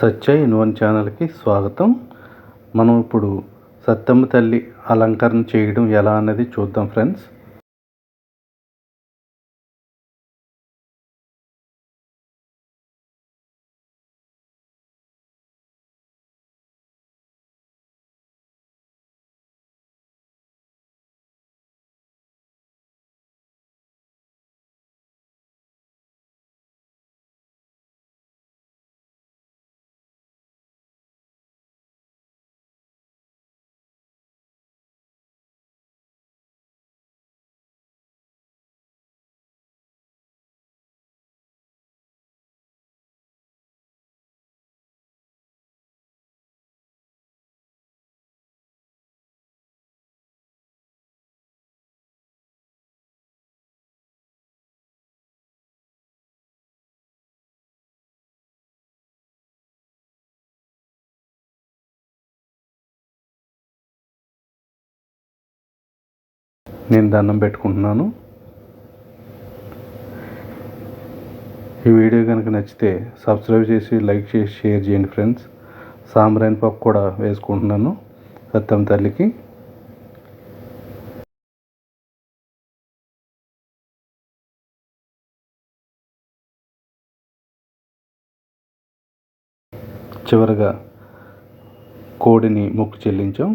సత్య ఇన్వన్ ఛానల్కి స్వాగతం. మనం ఇప్పుడు సత్తమ్మ తల్లి అలంకరణ చేయడం ఎలా అన్నది చూద్దాం ఫ్రెండ్స్. నేను దండం పెట్టుకుంటున్నాను. ఈ వీడియో కనుక నచ్చితే సబ్స్క్రైబ్ చేసి లైక్ చేసి షేర్ చేయండి ఫ్రెండ్స్. సాంబ్రాయిన్ పప్పు కూడా వేసుకుంటున్నాను. సత్యం తల్లికి. చివరగా కోడిని మొక్కు చెల్లించాం.